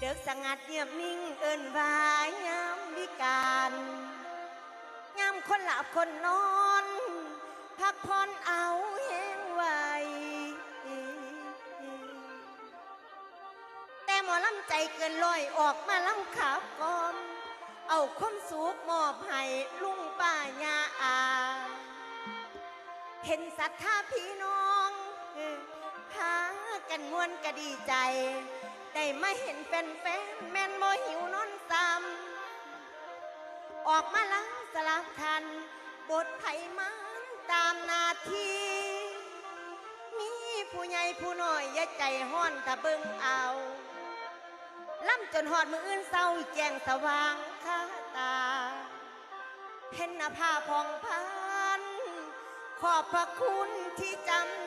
เด็กสงัดเงียบนิ่งเอินวายยามวิการยามคนหลับคนนอน พักผ่อนเอาแห้งไวแต่หมอลำใจเกินลอยออกมาลำขับกอนเอาความสุขมอบให้ลุงป้ายาอา เห็นศรัทธาพี่น้องหากันมวนก็ดีใจ ได้มาเห็นแฟนแฟนแม่นโมหิวนอนซ้ำออกมาล้างสลับทัน บทไผมันตามนาทีมีผู้ใหญ่ผู้น้อยอย่าใจห้อนถ้าเบิ่งเอาล่ำจนหอดมืออื่นเศร้าแจ้งสว่างคาตา เห็นหน้าผาพองพัน ขอบพระคุณที่จำ